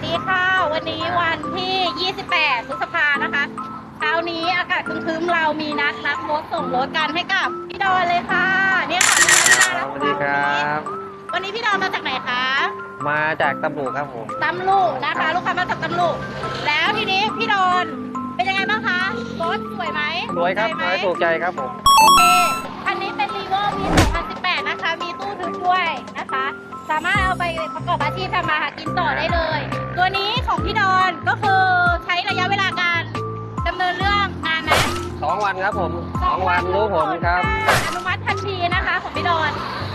วัสดีค่ะ วันนี้วันที่ 28พฤษภานะคะเช้านี้อากาศครึ้มๆเรามีนัดรับรถส่งรถกันให้กับพี่ดอนเลยค่ะ เนี่ยค่ะพี่ดอนสวัสดีครับ วันนี้พี่ดอนมาจากไหนคะ มาจากตำรูครับผมตำลุนะคะ ลูกค้ามาจากตำลุแล้วทีนี้พี่ดอนเป็นยังไงบ้างคะรถสวยไหมสวยครับถูกสใจวยไหมถูกใจครับผมโอเคคันนี้เป็น r ี v o ปี2018 นะคะ มีตู้ทึบด้วยนะคะ สามารถเอาไปประกอบอาชีพทำมาหากินต่อได้เลย 2 วันครับผม2วันรู้ผมครับอนุมัติทันทีนะคะของพี่ดอน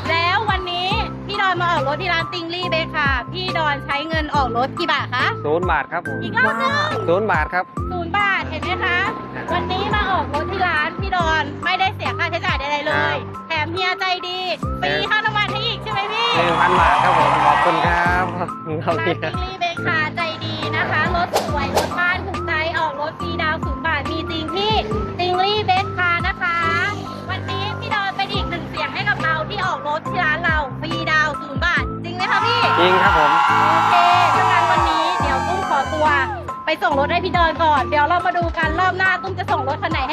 แล้ววันนี้พี่ดอนมาออกรถที่ร้านติงลี่เบค่ะ พี่ดอนใช้เงินออกรถกี่บาทคะศูนย์บาทครับผมอีกรอบนึงศูนย์บาทครับศูนย์บาทเห็นไหมคะ วันนี้มาออกรถที่ร้านพี่ดอนไม่ได้เสียค่าใช้จ่ายใดๆเลย แถมเฮียใจดีปีค่าน้ำมันให้อีกใช่ไหมพี่หนึ่งพันบาทครับผมขอบคุณครับร้านติงลี่เบค่ะใจดีนะคะรถสวยรถมาก ริงครับผม โอเคถ้างั้นวันนี้เดี๋ยวตุ้มขอตัว ไปส่งรถให้พี่ดอนก่อน เดี๋ยวเรามาดูกันรอบหน้าตุ้มจะส่งรถคันไหนให้